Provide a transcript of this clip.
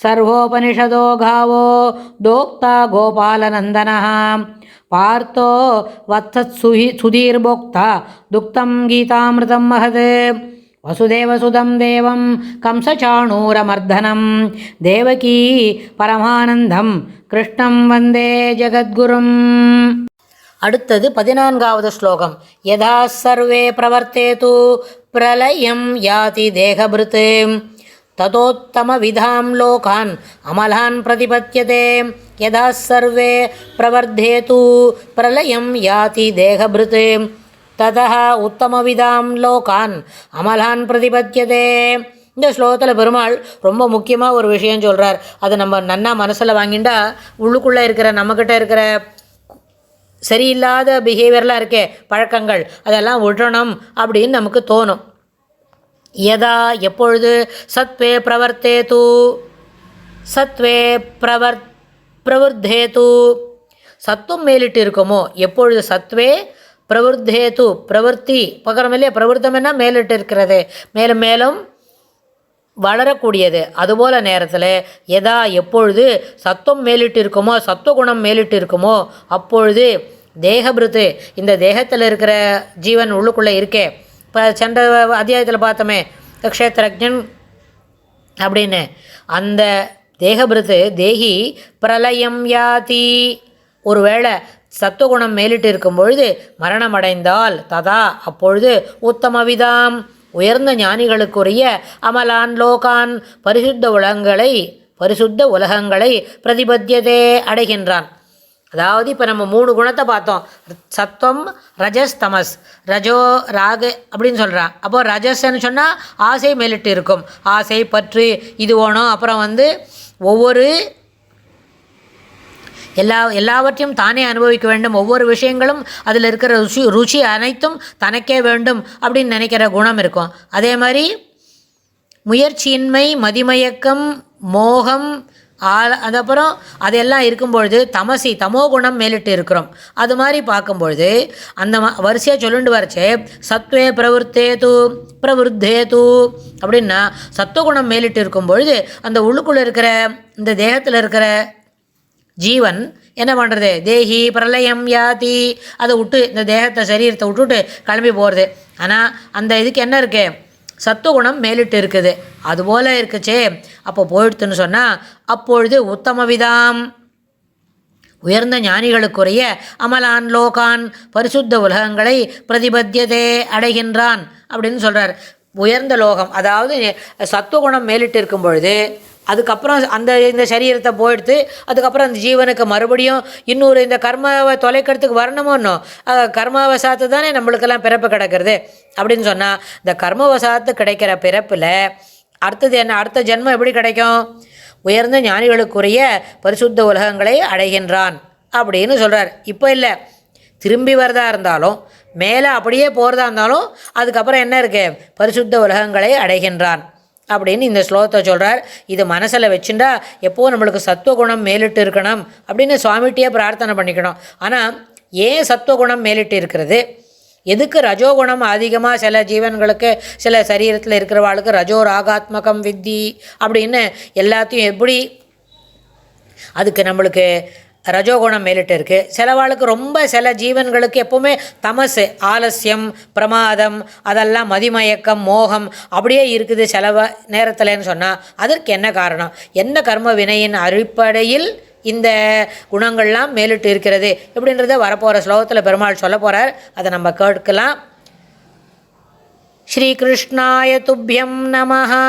सर्वोपनिषदो गावो दोक्ता गोपालनन्दनः पार्थो वत्सत्सुहि सुधीर्भोक्ता दुक्तं गीतामृतं महत् वसुदेवसुदं देवं कंसचाणूरमर्दनं देवकी பரமானந்தம் கிருஷ்ணம் வந்தே ஜகத்குரும் அடுத்தது பதினான்காவது ஸ்லோகம் யதா சர்வே பிரவர்த்தேது பிரளயம் யாதி தேகபிருத் ततोत्तमविधां लोकान् अमलान् प्रतिपद्यते यदा सर्वे प्रवर्धेतु प्रलयं याति देहभृत् ततः உத்தமவிதாம் லோகான் அமலான் பிரதிபத்தியதே இந்த ஸ்லோகத்தில் பெருமாள் ரொம்ப முக்கியமாக ஒரு விஷயம் சொல்கிறார் அதை நம்ம நன்னா மனசில் வாங்கிண்டா உள்ளுக்குள்ளே இருக்கிற நம்மக்கிட்ட இருக்கிற சரியில்லாத பிஹேவியர்லாம் இருக்கே பழக்கங்கள் அதெல்லாம் விடணும் அப்படின்னு நமக்கு தோணும் யதா எப்பொழுது சத்வே பிரவர்த்தே தூ சத்வே பிரவர் பிரவர்த்தேது. சத்துவம் மேலிட்டு இருக்குமோ? எப்பொழுது சத்வே பிரவர்த்தேது? பிரவர்த்தி. பகரம் இல்லையா? பிரவர்த்தம்னா மேலிட்டு இருக்கிறது. மேலும் மேலும் வளரக்கூடியது. அதுபோல நேரத்தில் எதா எப்பொழுது சத்துவம் மேலிட்டு இருக்குமோ சத்துவகுணம் மேலிட்டு இருக்குமோ அப்பொழுது தேகபிருத்து இந்த தேகத்தில் இருக்கிற ஜீவன் உள்ளுக்குள்ளே இருக்கே. இப்போ சென்ற அத்தியாயத்தில் பார்த்தோமே க்ஷேத்திரஜன் அப்படின்னு. அந்த தேகபிருத்து தேகி பிரளயம் யாதி. ஒருவேளை சத்துவகுணம் மேலிட்டு இருக்கும் பொழுது மரணமடைந்தால் ததா அப்பொழுது உத்தமவிதாம். உயர்ந்த ஞானிகளுக்குரிய அமலான் லோகான் பரிசுத்த உலகங்களை பரிசுத்த உலகங்களை பிரதிபத்தியதே அடைகின்றான். அதாவது இப்போ நம்ம மூணு குணத்தை பார்த்தோம். சத்வம் ரஜஸ் தமஸ். ரஜோ ராக அப்படின்னு சொல்கிறான் அப்போ ரஜஸ்ன்னு சொன்னால் ஆசை மேலிட்டு இருக்கும். ஆசை பற்று இது ஓணும். அப்புறம் வந்து ஒவ்வொரு எல்லா எல்லாவற்றையும் தானே அனுபவிக்க வேண்டும். ஒவ்வொரு விஷயங்களும் அதில் இருக்கிற ருசி ருச்சி அனைத்தும் தனக்கே வேண்டும் அப்படின்னு நினைக்கிற குணம் இருக்கும். அதே மாதிரி முயற்சியின்மை மதிமயக்கம் மோகம் அதுக்கப்புறம் அதெல்லாம் இருக்கும்பொழுது தமசி தமோ குணம் மேலிட்டு இருக்கிறோம். அது மாதிரி பார்க்கும்பொழுது அந்த வரிசையாக சொல்லுண்டு வரச்சே சத்வே பிரவருத்தே தூ பிரவருத்தே தூ அப்படின்னா சத்துவகுணம் மேலிட்டு இருக்கும் பொழுது அந்த உள்ளுக்குள்ளே இருக்கிற இந்த தேகத்தில் இருக்கிற ஜீவன் என்ன பண்ணுறது தேஹி பிரளயம் யாதி. அதை விட்டு இந்த தேகத்தை சரீரத்தை விட்டுட்டு கிளம்பி போகிறது ஆனால் அந்த இதுக்கு என்ன இருக்குது சத்துவகுணம் மேலிட்டு இருக்குது அதுபோல் இருக்குச்சே. அப்போ போயிடுத்துன்னு சொன்னால் அப்பொழுது உத்தமவிதாம். உயர்ந்த ஞானிகளுக்குரிய அமலான் லோகான் பரிசுத்த உலகங்களை பிரதிபத்தியதே அடைகின்றான் அப்படின்னு சொல்கிறார் உயர்ந்த லோகம் அதாவது சத்துவகுணம் மேலிட்டு இருக்கும் பொழுது அதுக்கப்புறம் அந்த இந்த சரீரத்தை போயிடுத்து அதுக்கப்புறம் அந்த ஜீவனுக்கு மறுபடியும் இன்னொரு இந்த கர்மாவை தொலைக்கிறதுக்கு வரணுமோன்னோ கர்மவசாத்து தானே நம்மளுக்கெல்லாம் பிறப்பு கிடக்கிறது. அப்படின்னு சொன்னால் இந்த கர்மவசாத்து கிடைக்கிற பிறப்பில் அடுத்தது என்ன அடுத்த ஜென்மம் எப்படி கிடைக்கும்? உயர்ந்த ஞானிகளுக்குரிய பரிசுத்த உலகங்களை அடைகின்றான் அப்படின்னு சொல்கிறார் இப்போ இல்லை. திரும்பி வரதா இருந்தாலும் மேலே அப்படியே போகிறதா இருந்தாலும் அதுக்கப்புறம் என்ன இருக்குது பரிசுத்த உலகங்களை அடைகின்றான். அப்படின்னு இந்த ஸ்லோகத்தை சொல்கிறார் இது மனசில் வச்சுட்டா எப்போது நம்மளுக்கு சத்துவகுணம் மேலிட்டு இருக்கணும் அப்படின்னு சுவாமிகிட்டே பிரார்த்தனை பண்ணிக்கணும். ஆனால் ஏன் சத்துவகுணம் மேலிட்டு இருக்கிறது? எதுக்கு ரஜோகுணம் அதிகமாக சில ஜீவன்களுக்கு சில சரீரத்தில் இருக்கிறவாளுக்கு ரஜோ ராகாத்மகம் வித்தி அப்படின்னு எல்லாத்தையும் எப்படி? அதுக்கு நம்மளுக்கு ரஜோகுணம் மேலிட்டு இருக்குது சிலவாளுக்கு ரொம்ப சில ஜீவன்களுக்கு எப்போவுமே தமசு ஆலசியம் பிரமாதம் அதெல்லாம் மதிமயக்கம் மோகம் அப்படியே இருக்குது செலவ நேரத்தில்னு சொன்னால் அதற்கு என்ன காரணம்? என்ன கர்ம வினையின் அடிப்படையில் இந்த குணங்கள்லாம் மேலிட்டு இருக்கிறது எப்படின்றத வரப்போகிற ஸ்லோகத்தில் பெருமாள் சொல்ல போகிறார் அதை நம்ம கேட்கலாம். ஸ்ரீகிருஷ்ணாய துப்பியம் நமஹா.